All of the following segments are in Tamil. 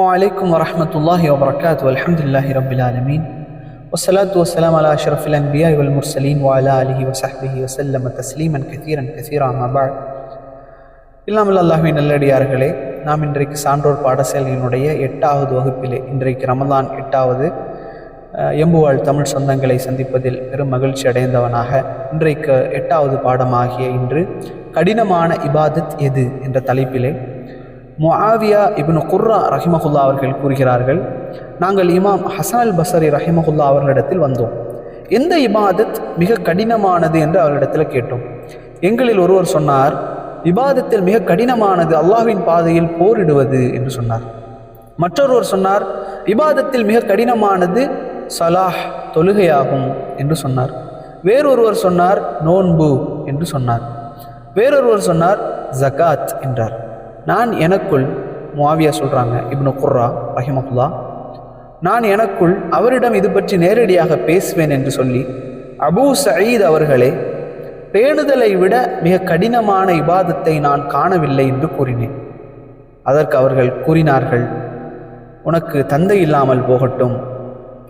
وعليكم ورحمة الله وبركاته والحمد لله رب العالمين والصلاة والسلام على أشرف الأنبياء والمرسلين وعلى آله وصحبه وسلم تسليما كثيرا كثيرا أما بعد இல்லாமல் அல்லாஹ்வின் நல்லடியார்களே நாம் இன்றைக்கு சான்றோர் பாடசாலையினுடைய எட்டாவது வகுப்பிலே இன்றைக்கு ரமலான் எட்டாவது அஹ், எம்புவாழ் தமிழ் சொந்தங்களை சந்திப்பதில் பெரும் மகிழ்ச்சி அடைந்தவனாக இன்றைக்கு எட்டாவது பாடமாகிய இன்று கடினமான இபாதத் எது என்ற தலைப்பிலே முஆவியா இப்னு குர்ரா ரஹிமஹுல்லா அவர்கள் கூறுகிறார்கள் நாங்கள் இமாம் ஹசன் அல் பசரி ரஹிமஹுல்லா அவர்களிடத்தில் வந்தோம். எந்த இபாதத் மிக கடினமானது என்று அவர்களிடத்தில் கேட்டோம். எங்களில் ஒருவர் சொன்னார் விவாதத்தில் மிக கடினமானது அல்லாஹ்வின் பாதையில் போரிடுவது என்று சொன்னார். மற்றொருவர் சொன்னார் விவாதத்தில் மிக கடினமானது சலாஹ் தொழுகையாகும் என்று சொன்னார். வேறொருவர் சொன்னார் நோன்பு என்று சொன்னார். வேறொருவர் சொன்னார் ஜகாத் என்றார். நான் எனக்குள் முவாவியா சொல்கிறாங்க இப்னு குர்ரா ரஹிமகுல்லா நான் எனக்குள் அவரிடம் இது பற்றி நேரடியாக பேசுவேன் என்று சொல்லி அபூ சயீத் அவர்களே பேணுதலை விட மிக கடினமான இபாதத்தை நான் காணவில்லை என்று கூறினேன். அதற்கு அவர்கள் கூறினார்கள் உனக்கு தந்தை இல்லாமல் போகட்டும்.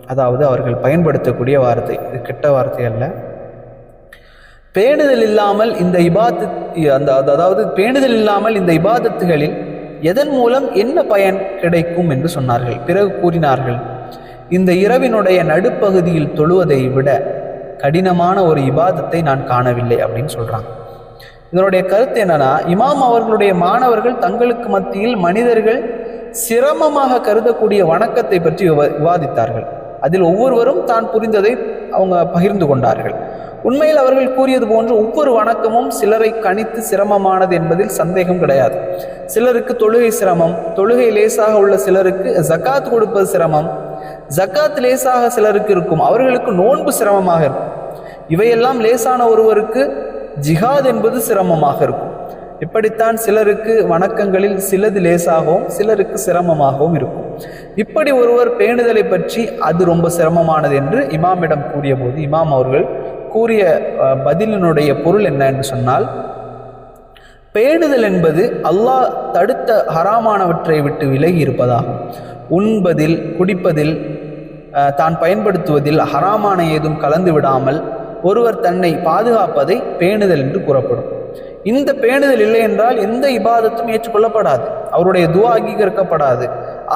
அதாவது அவர்கள் பயன்படுத்தக்கூடிய வார்த்தை இது கெட்ட வார்த்தை அல்ல. பேணுதல் இல்லாமல் இந்த இபாத்து அந்த அதாவது பேணுதல் இல்லாமல் இந்த இபாதத்துகளில் எதன் மூலம் என்ன பயன் கிடைக்கும் என்று சொன்னார்கள். பிறகு கூறினார்கள் இந்த இரவினுடைய நடுப்பகுதியில் தொழுவதை விட கடினமான ஒரு இபாதத்தை நான் காணவில்லை அப்படின்னு சொல்றாங்க. இதனுடைய கருத்து என்னன்னா இமாம் அவர்களுடைய மாணவர்கள் தங்களுக்கு மத்தியில் மனிதர்கள் சிரமமாக கருதக்கூடிய வணக்கத்தை பற்றி விவா- விவாதித்தார்கள். அதில் ஒவ்வொருவரும் தான் புரிந்ததை அவங்க பகிர்ந்து கொண்டார்கள். உண்மையில் அவர்கள் கூறியது போன்று ஒவ்வொரு வணக்கமும் சிலரை கணித்து சிரமமானது என்பதில் சந்தேகம் கிடையாது. சிலருக்கு தொழுகை சிரமம் தொழுகை லேசாக உள்ள சிலருக்கு ஜக்காத் கொடுப்பது சிரமம். ஜக்காத் லேசாக சிலருக்கு இருக்கும் அவர்களுக்கு நோன்பு சிரமமாக இருக்கும். இவையெல்லாம் லேசான ஒருவருக்கு ஜிஹாத் என்பது சிரமமாக இருக்கும். இப்படித்தான் சிலருக்கு வணக்கங்களில் சிலது லேசாகவும் சிலருக்கு சிரமமாகவும் இருக்கும். இப்படி ஒருவர் பேணுதலை பற்றி அது ரொம்ப சிரமமானது என்று இமாமிடம் கூறிய போது இமாம் அவர்கள் கூறிய பதிலினுடைய பொருள் என்ன என்று சொன்னால் பேணுதல் என்பது அல்லாஹ் தடுத்த ஹராமானவற்றை விட்டு விலகி இருப்பதாகும். உண்பதில் குடிப்பதில் தான் பயன்படுத்துவதில் ஹராமான ஏதும் கலந்து விடாமல் ஒருவர் தன்னை பாதுகாப்பதை பேணுதல் என்று கூறப்படும். இந்த பேணுதல் இல்லை என்றால் எந்த இபாதத்தும் ஏற்றுக்கொள்ளப்படாது. அவருடைய துவா அங்கீகரிக்கப்படாது.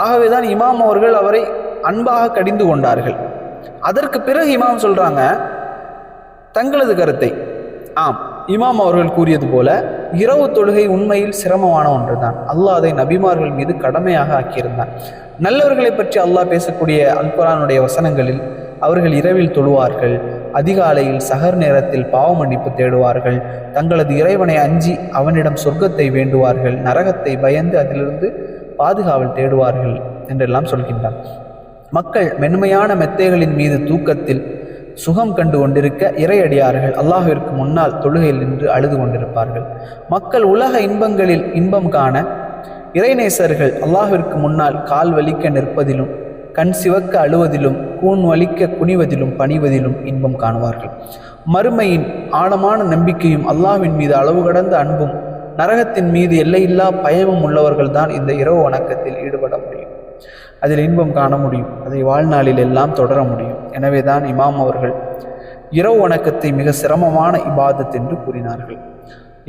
ஆகவேதான் இமாம் அவர்கள் அவரை அன்பாக கடிந்து கொண்டார்கள். அதற்கு பிறகு இமாம் சொல்றாங்க தங்களது கருத்தை. ஆம் இமாம் அவர்கள் கூறியது போல இரவு தொழுகை உண்மையில் சிரமமான ஒன்றுதான். அல்லாஹ் அதை நபிமார்கள் மீது கடமையாக ஆக்கியிருந்தான். நல்லவர்களை பற்றி அல்லாஹ் பேசக்கூடிய அல்குரானுடைய வசனங்களில் அவர்கள் இரவில் தொழுவார்கள் அதிகாலையில் சகர் நேரத்தில் பாவ மன்னிப்பு தேடுவார்கள் தங்களது இறைவனை அஞ்சி அவனிடம் சொர்க்கத்தை வேண்டுவார்கள் நரகத்தை பயந்து அதிலிருந்து பாதுகாவல் தேடுவார்கள் என்றெல்லாம் சொல்கின்றான். மக்கள் மென்மையான மெத்தைகளின் மீது தூக்கத்தில் சுகம் கண்டு கொண்டிருக்க இறையடியார்கள் அல்லாஹிற்கு முன்னால் தொழுகையில் நின்று அழுது கொண்டிருப்பார்கள். மக்கள் உலக இன்பங்களில் இன்பம் காண இறைநேசர்கள் அல்லாஹிற்கு முன்னால் கால் வலிக்க நிற்பதிலும் கண் சிவக்க அழுவதிலும் கூன் வலிக்க குனிவதிலும் பணிவதிலும் இன்பம் காணுவார்கள். மறுமையின் ஆழமான நம்பிக்கையும் அல்லாஹ்வின் மீது அளவு கடந்த அன்பும் நரகத்தின் மீது எல்லையில்லா பயமும் உள்ளவர்கள்தான் இந்த இரவு வணக்கத்தில் ஈடுபட முடியும். அதில் இன்பம் காண முடியும். அதை வாழ்நாளில் எல்லாம் தொடர முடியும். எனவே தான் இமாம் அவர்கள் இரவு வணக்கத்தை மிக சிரமமான இபாதத் என்று கூறினார்கள்.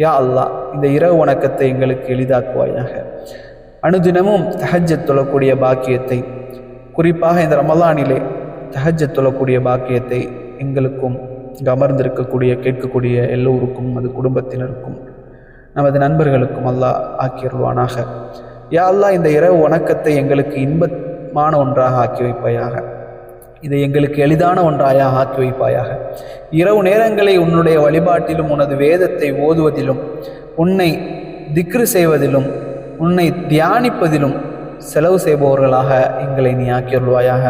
யா அல்லாஹ் இந்த இரவு வணக்கத்தை எங்களுக்கு எளிதாக்குவாயாக. அனுதினமும் தஹஜத் தொழக்கூடிய பாக்கியத்தை குறிப்பாக இந்த ரமலானிலே தஹஜத் தொழக்கூடிய பாக்கியத்தை எங்களுக்கும் இங்கு அமர்ந்திருக்கக்கூடிய கேட்கக்கூடிய எல்லோருக்கும் அது குடும்பத்தினருக்கும் நமது நண்பர்களுக்கும் அல்லாஹ் ஆக்கியருள்வானாக. யா அல்லாஹ் இந்த இரவு வணக்கத்தை எங்களுக்கு இன்பமான ஒன்றாக ஆக்கி வைப்பாயாக. இதை எங்களுக்கு எளிதான ஒன்றாயாக ஆக்கி வைப்பாயாக. இரவு நேரங்களை உன்னுடைய வழிபாட்டிலும் உனது வேதத்தை ஓதுவதிலும் உன்னை திக்ரு செய்வதிலும் உன்னை தியானிப்பதிலும் செலவு செய்பவர்களாக எங்களை நீ ஆக்கியருள்வாயாக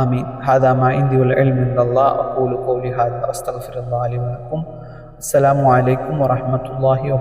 ஆமீன். ஹாதாமா மா இந்தி உல் இல்ம் அல்லாஹ் அகூலு கௌலி ஹாதா. அஸ்தக்ஃபிருல்லாஹ் லி வலக்கும். அஸ்ஸலாமு அலைக்கும் வரஹ்மத்துல்லாஹி